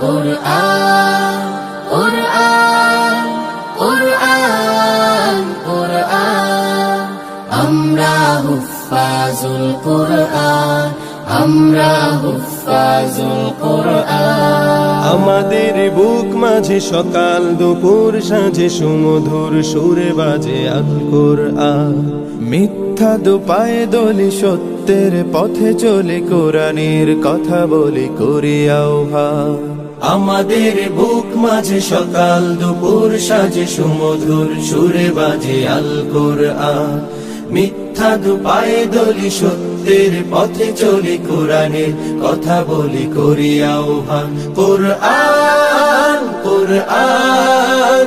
আমরা আমরা আমাদের বুক মাঝে সকাল, দুপুর সাঁঝে সুমধুর সুরে বাজে আল কোরআন। মিথ্যা দুপায়ে দলি সত্যের পথে চলে, কোরআনের কথা বলি, করি আহ্বান আমাদের বুক মাঝে সকাল দুপুর সাজে সুমধুর সুরে বাজে আল কোরআন। মিথ্যা দুপায়ে দলি সত্যের পথে চলি কোরআনের কথা বলি করিয়াও ভান কোরআন কোরআন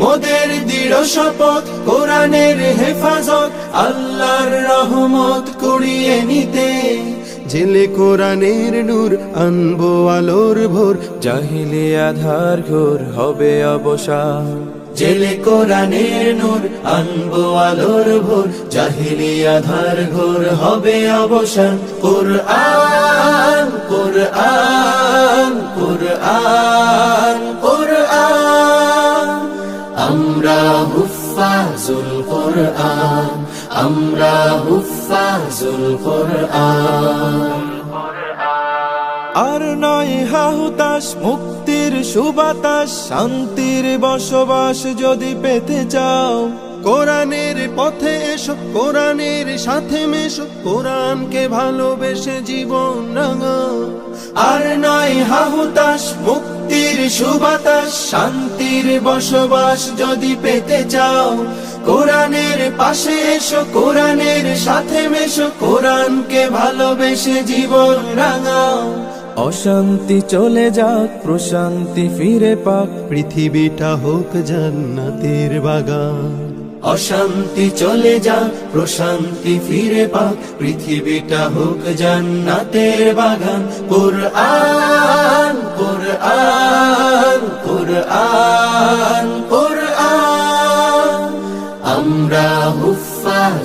মোদের দৃঢ় শপথ কোরআনের হেফাজত আল্লাহর রহমত কুড়িয়ে নিতে। জেলে কোরআনের নূর আনব আলোর ভোর জাহিলে আধার ঘোর হবে অবসান। জেলে কোরআনের নূর আনব আলোর ভোর জাহিলি আধার ঘোর হবে অবসান। কোরআন কোরআন কোরআন। কোরআন আর নয় হাহুতাস মুক্তির সুবাতাস শান্তির বসবাস যদি পেতে চাও, কোরআনের পথে এসো, কোরআনের সাথে মেশো, কোরআনকে ভালোবেসে জীবন রাঙাও। আর নয় হাহুতাস মুক্তির সুবাতাস শান্তির বসবাস যদি পেতে চাও পাশে এসো কোরআনের সাথে মেশো কোরআনকে ভালোবেসে জীবন রাঙাও। অশান্তি চলে যাক প্রশান্তি ফিরে পাক পৃথিবীটা হোক জান্নাতের বাগান। অশান্তি চলে যাক প্রশান্তি ফিরে পাক পৃথিবীটা হোক জান্নাতের বাগান। কোরআন কোরআন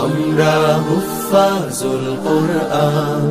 আমরা হুফাজুল কোরআন।